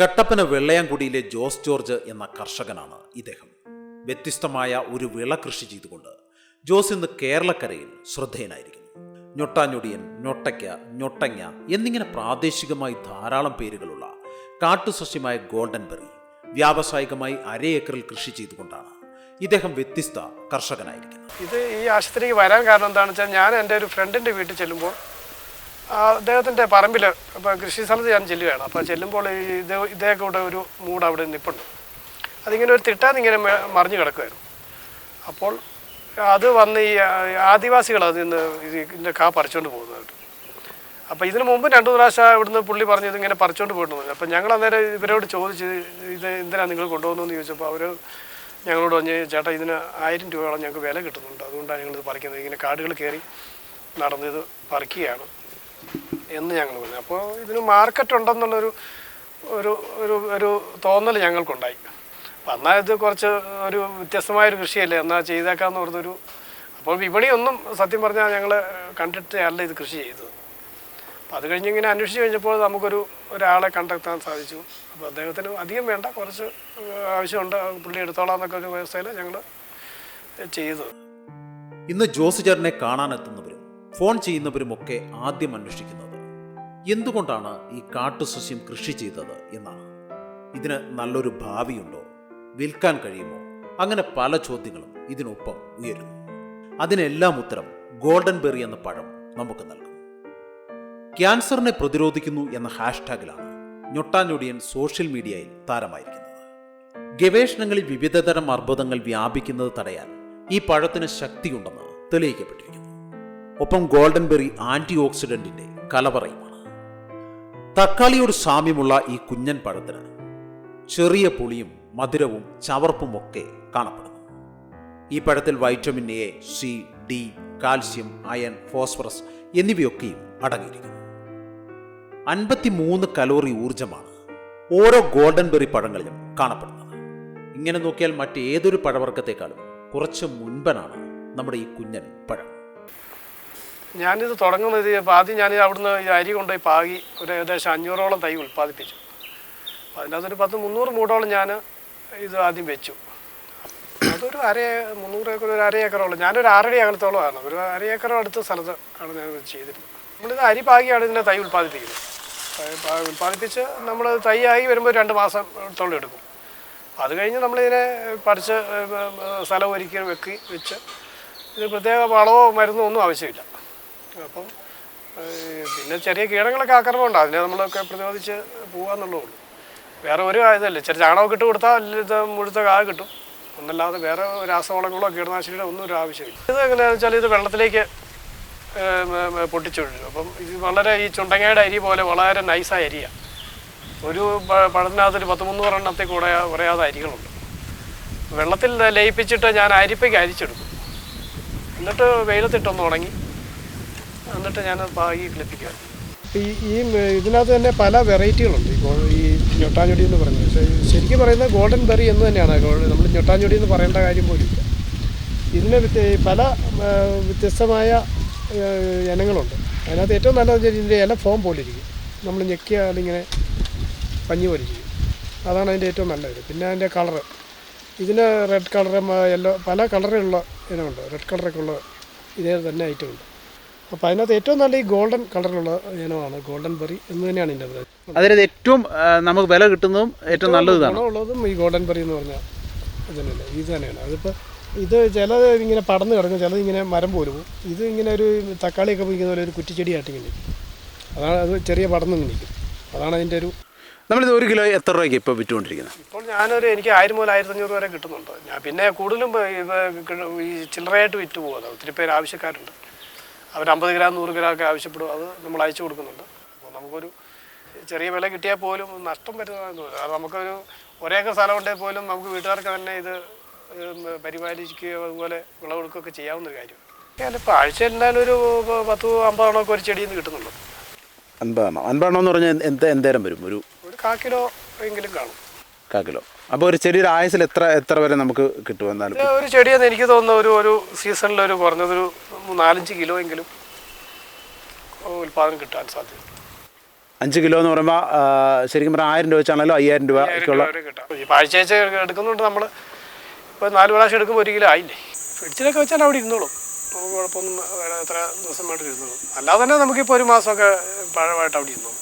Kattappana വെള്ളയാംകുടിയിലെ Jose George എന്ന കർഷകനാണ് ഇദ്ദേഹം. വ്യത്യസ്തമായ ഒരു വിള കൃഷി ചെയ്തുകൊണ്ട് ജോസ് ഇന്ന് കേരളക്കരയിൽ ശ്രദ്ധേയനായിരിക്കുന്നു. ഞൊട്ടാഞ്ഞൊടിയൻ ഞൊട്ടയ്ക്ക ഞൊട്ടങ്ങ എന്നിങ്ങനെ പ്രാദേശികമായി ധാരാളം പേരുകളുള്ള കാട്ടുസസ്യമായ ഗോൾഡൻ ബെറി വ്യാവസായികമായി അര ഏക്കറിൽ കൃഷി ചെയ്തുകൊണ്ടാണ് ഇദ്ദേഹം വ്യത്യസ്ത കർഷകനായിരിക്കുന്നത്. ഇത് ഈ ആശുപത്രിക്ക് വരാൻ കാരണം എന്താണെന്ന് വെച്ചാൽ ഞാൻ എന്റെ ഒരു ഫ്രണ്ടിന്റെ വീട്ടിൽ ചെല്ലുമ്പോൾ അദ്ദേഹത്തിന്റെ പറമ്പിൽ ഇപ്പോൾ കൃഷി സ്ഥലത്ത് ഞാൻ ചെല്ലുകയാണ്. അപ്പോൾ ചെല്ലുമ്പോൾ ഈ ഇത് ഇതേ കൂടെ ഒരു മൂട് അവിടെ നിൽപ്പുണ്ട് അതിങ്ങനെ ഒരു തിട്ടാന്ന് ഇങ്ങനെ മറിഞ്ഞു കിടക്കുമായിരുന്നു അപ്പോൾ അത് വന്ന് ഈ ആദിവാസികൾ അതിൽ നിന്ന് ഇതിന്റെ കാ പറിച്ചുകൊണ്ട് പോകുന്നതായിട്ട്. അപ്പോൾ ഇതിനു മുമ്പ് രണ്ടു പ്രാവശ്യം ഇവിടുന്ന് പുള്ളി പറഞ്ഞത് ഇങ്ങനെ പറിച്ചുകൊണ്ട് പോയിട്ടുണ്ട് അപ്പം ഞങ്ങൾ അന്നേരം ഇവരോട് ചോദിച്ച് ഇത് എന്തിനാണ് നിങ്ങൾ കൊണ്ടുപോകുന്നതെന്ന് ചോദിച്ചപ്പോൾ അവർ ഞങ്ങളോട് പറഞ്ഞ് ചേട്ടാ ഇതിന് ആയിരം രൂപയോളം ഞങ്ങൾക്ക് വില കിട്ടുന്നുണ്ട്. അതുകൊണ്ടാണ് ഞങ്ങളിത് പറിക്കുന്നത്. ഇങ്ങനെ കാടുകൾ കയറി നടന്ന് ഇത് പറിക്കുകയാണ്. എന്ന് ഞങ്ങൾ പറഞ്ഞു. അപ്പോൾ ഇതിന് മാർക്കറ്റ് ഉണ്ടെന്നുള്ളൊരു ഒരു ഒരു ഒരു തോന്നൽ ഞങ്ങൾക്കുണ്ടായി. അപ്പം എന്നാൽ ഇത് കുറച്ച് ഒരു വ്യത്യസ്തമായൊരു കൃഷിയല്ലേ എന്നാൽ ചെയ്തേക്കാന്ന് പറഞ്ഞൊരു അപ്പോൾ വിപണിയൊന്നും സത്യം പറഞ്ഞാൽ ഞങ്ങൾ കണ്ടിട്ട് അല്ല ഇത് കൃഷി ചെയ്തത്. അപ്പം അത് കഴിഞ്ഞ് ഇങ്ങനെ അന്വേഷിച്ച് കഴിഞ്ഞപ്പോൾ നമുക്കൊരു ഒരാളെ കണ്ടെത്താൻ സാധിച്ചു. അപ്പോൾ അദ്ദേഹത്തിന് അധികം വേണ്ട കുറച്ച് ആവശ്യമുണ്ട് പുള്ളി എടുത്തോളാം എന്നൊക്കെ ഒരു വ്യവസ്ഥയിൽ ഞങ്ങൾ ചെയ്തു ഇന്ന് ജോസ് ചേട്ടനെ കാണാനെത്തുന്നവരും ഫോൺ ചെയ്യുന്നവരുമൊക്കെ ആദ്യം അന്വേഷിക്കുന്നത് എന്തുകൊണ്ടാണ് ഈ കാട്ടുസസ്യം കൃഷി ചെയ്തത് എന്നാണ്. ഇതിന് നല്ലൊരു ഭാവിയുണ്ടോ? വിൽക്കാൻ കഴിയുമോ? അങ്ങനെ പല ചോദ്യങ്ങളും ഇതിനൊപ്പം ഉയരുന്നു. അതിനെല്ലാം ഉത്തരം ഗോൾഡൻ ബെറി എന്ന പഴം നമുക്ക് നൽകും. ക്യാൻസറിനെ പ്രതിരോധിക്കുന്നു എന്ന ഹാഷ്ടാഗിലാണ് ഞൊട്ടാഞ്ഞൊടിയൻ സോഷ്യൽ മീഡിയയിൽ താരമായിരിക്കുന്നത്. ഗവേഷണങ്ങളിൽ വിവിധതരം അർബുദങ്ങൾ വ്യാപിക്കുന്നത് തടയാൻ ഈ പഴത്തിന് ശക്തിയുണ്ടെന്ന് തെളിയിക്കപ്പെട്ടിരിക്കുന്നു. ഒപ്പം ഗോൾഡൻ ബെറി ആന്റി ഓക്സിഡന്റിന്റെ കലവറയുമാണ്. തക്കാളിയോട് സാമ്യമുള്ള ഈ കുഞ്ഞൻ പഴത്തിന് ചെറിയ പുളിയും മധുരവും ചവർപ്പും ഒക്കെ കാണപ്പെടുന്നു. ഈ പഴത്തിൽ vitamin A C D calcium iron phosphorus എന്നിവയൊക്കെയും അടങ്ങിയിരിക്കുന്നു. അൻപത്തിമൂന്ന് കലോറി ഊർജമാണ് ഓരോ ഗോൾഡൻ ബെറി പഴങ്ങളിലും കാണപ്പെടുന്നത്. ഇങ്ങനെ നോക്കിയാൽ മറ്റേതൊരു പഴവർഗത്തെക്കാളും കുറച്ച് മുൻപനാണ് നമ്മുടെ ഈ കുഞ്ഞൻ പഴം. ഞാനിത് തുടങ്ങുന്നത് ഇപ്പോൾ ആദ്യം ഞാൻ അവിടുന്ന് ഈ അരി കൊണ്ടുപോയി പാകി ഒരു ഏകദേശം അഞ്ഞൂറോളം തൈ ഉൽപ്പാദിപ്പിച്ചു. അപ്പോൾ അതിന്റെ അകത്തൊരു പത്ത് മുന്നൂറ് മൂടോളം ഞാൻ ഇത് ആദ്യം വെച്ചു. അതൊരു അര മുന്നൂറ് ഏക്കർ ഒരു അര ഏക്കറോളം. ഞാനൊരു ആറടി അകലത്തോളമാണ് ഒരു അര ഏക്കറോ അടുത്ത സ്ഥലത്ത് ആണ് ഞാൻ ചെയ്തിരുന്നത്. നമ്മളിത് അരി പാകിയാണ് ഇതിന്റെ തൈ ഉൽപ്പാദിപ്പിക്കുന്നത്. ഉൽപ്പാദിപ്പിച്ച് നമ്മൾ തൈ ആയി വരുമ്പോൾ രണ്ട് മാസം മാസത്തോളം എടുക്കും. അത് കഴിഞ്ഞ് നമ്മളിതിനെ പറിച്ച് സ്ഥലം ഒരുക്കി വെക്കി വെച്ച് ഇത് പ്രത്യേക വളമോ മരുന്നോ ഒന്നും ആവശ്യമില്ല. അപ്പം പിന്നെ ചെറിയ കീടങ്ങളൊക്കെ ആക്രമമുണ്ട് അതിനെ നമ്മളൊക്കെ പ്രതിരോധിച്ച് പോകാന്നുള്ളൂ വേറെ ഒരു ഇതല്ലേ. ചെറിയ ചാണകമൊക്കെ ഇട്ട് കൊടുത്താൽ മുഴുത്ത കാ കിട്ടും. ഒന്നല്ലാതെ വേറെ രാസവളങ്ങളോ കീടനാശിനികളോ ഒന്നും ഒരു ആവശ്യമില്ല. ഇത് എങ്ങനെയാണെന്ന് വെച്ചാൽ ഇത് വെള്ളത്തിലേക്ക് പൊട്ടിച്ചൊഴിഞ്ഞു അപ്പം ഇത് വളരെ ഈ ചുണ്ടങ്ങയുടെ അരി പോലെ വളരെ നൈസായ അരിയാണ് ഒരു പഴത്തിനകത്ത് ഒരു പത്ത് മുന്നൂറ് എണ്ണത്തിൽ കൂടെ കുറയാതെ അരികളുണ്ട്. വെള്ളത്തിൽ ലയിപ്പിച്ചിട്ട് ഞാൻ അരിപ്പയ്ക്ക് അരിച്ചെടുക്കും. എന്നിട്ട് വെയിലത്തിട്ടൊന്ന് ഉണങ്ങി. എന്നിട്ട് ഞാൻ ബാഗി ക്ലിപ്പിക്കുക ഈ ഈ ഇതിനകത്ത് തന്നെ പല വെറൈറ്റികളുണ്ട്. ഗോ- ഈ ഞൊട്ടാഞ്ഞൊടി എന്ന് പറയുന്നത് ശരിക്കും പറയുന്നത് ഗോൾഡൻ ബെറി എന്ന് തന്നെയാണ്. നമ്മൾ ഞൊട്ടാഞ്ഞൊടി എന്ന് പറയേണ്ട കാര്യം പോലും ഇല്ല. ഇതിന് പല വ്യത്യസ്തമായ ഇനങ്ങളുണ്ട്. അതിനകത്ത് ഏറ്റവും നല്ലതെന്ന് വെച്ചാൽ ഇതിന്റെ ഇല ഫോം പോലിരിക്കും നമ്മൾ ഞെക്കിയാൽ ഇങ്ങനെ പഞ്ഞി പോലിരിക്കും അതാണ് അതിന്റെ ഏറ്റവും നല്ലത് പിന്നെ അതിന്റെ കളറ്. ഇതിന് റെഡ് കളറ് യെല്ലോ പല കളറിലുള്ള ഇനമുണ്ട്. റെഡ് കളറൊക്കെ ഉള്ള ഇതേ തന്നെ ഐറ്റം ഉണ്ട്. അപ്പോൾ അതിനകത്ത് ഏറ്റവും നല്ല ഈ ഗോൾഡൻ കളറിലുള്ള ഇനമാണ് ഗോൾഡൻ ബെറി എന്ന് തന്നെയാണ് ഇതിന്റെ അഭിപ്രായം അതിന് ഏറ്റവും നമുക്ക് വില കിട്ടുന്നതും ഏറ്റവും നല്ലത് ഉള്ളതും ഗുണമുള്ളതും ഈ ഗോൾഡൻ ബെറി എന്ന് പറഞ്ഞാൽ ഇത് തന്നെയല്ല ഇത് തന്നെയാണ്. അതിപ്പോൾ ഇത് ചിലത് ഇങ്ങനെ പടന്ന് കിടക്കും ചിലത് ഇങ്ങനെ മരം പോലും ഇത് ഇങ്ങനെ ഒരു തക്കാളിയൊക്കെ പിടിക്കുന്ന പോലെ ഒരു കുറ്റിച്ചെടിയായിട്ട് ഇങ്ങനെ നിൽക്കും അതാണ് അത് ചെറിയ പടന്ന് ഇങ്ങനെ നിൽക്കും അതാണ് അതിന്റെ ഒരു നമ്മളിത് ഒരു കിലോ എത്ര രൂപയ്ക്ക് ഇപ്പോൾ വിറ്റുകൊണ്ടിരിക്കുന്നത്? ഇപ്പോൾ ഞാനൊരു എനിക്ക് ആയിരം മുതൽ ആയിരത്തി അഞ്ഞൂറ് വരെ കിട്ടുന്നുണ്ട്. ഞാൻ പിന്നെ കൂടുതലും ഇത് ഈ ചില്ലറയായിട്ട് വിറ്റ് പോകുന്നത് ഒത്തിരി പേര് ആവശ്യക്കാരുണ്ട്. അവർ അമ്പത് ഗ്രാം നൂറ് ഗ്രാം ഒക്കെ ആവശ്യപ്പെടും. അത് നമ്മൾ അയച്ചു കൊടുക്കുന്നുണ്ട്. അപ്പോൾ നമുക്കൊരു ചെറിയ വില കിട്ടിയാൽ പോലും നഷ്ടം വരുന്നതെന്ന് തോന്നുന്നു. അത് നമുക്കൊരു ഒരേക്കർ സ്ഥലം ഉണ്ടെങ്കിൽ പോലും നമുക്ക് വീട്ടുകാർക്ക് തന്നെ ഇത് പരിപാലിക്കുകയോ അതുപോലെ വിളവെടുക്കുകയൊക്കെ ചെയ്യാവുന്ന ഒരു കാര്യം. ഞാനിപ്പോൾ ആഴ്ച എന്തായാലും ഒരു പത്ത് അമ്പതെണ്ണം ഒക്കെ ഒരു ചെടിയിൽ നിന്ന് കിട്ടുന്നുള്ളൂ. അൻപതെണ്ണം. അൻപതെണ്ണം എന്ന് പറഞ്ഞാൽ എന്ത് എന്തേരം വരും? ഒരു ഒരു കാ കിലോ എങ്കിലും കാണും. കാ കിലോ. അപ്പോൾ ഒരു ചെടിയുടെ ആയുസിൽ എത്ര എത്ര വരെ നമുക്ക് കിട്ടും എന്നാലും? ഒരു ചെടിയെന്ന് എനിക്ക് തോന്നുന്ന ഒരു ഒരു സീസണിൽ ഒരു കുറഞ്ഞതൊരു നാലഞ്ച് കിലോ എങ്കിലും ഉൽപാദനം കിട്ടാൻ സാധ്യത. അഞ്ച് കിലോ എന്ന് പറയുമ്പോൾ ശരിക്കും പറഞ്ഞാൽ ആയിരം രൂപ വെച്ചാണല്ലോ അയ്യായിരം രൂപ പാഴ്ചയാഴ്ച എടുക്കുന്നുണ്ട് നമ്മൾ ഇപ്പോൾ നാല് പ്രാവശ്യം എടുക്കുമ്പോൾ ഒരു കിലോ ആയില്ലേ? ഫ്രിഡ്ജിലൊക്കെ വെച്ചാൽ അവിടെ ഇരുന്നോളും. നമുക്ക് കുഴപ്പമൊന്നും എത്ര ദിവസം വേണ്ടി ഇരുന്നോളും. അല്ലാതെ തന്നെ നമുക്കിപ്പോൾ ഒരു മാസമൊക്കെ പഴമായിട്ട് അവിടെ ഇരുന്നോളും.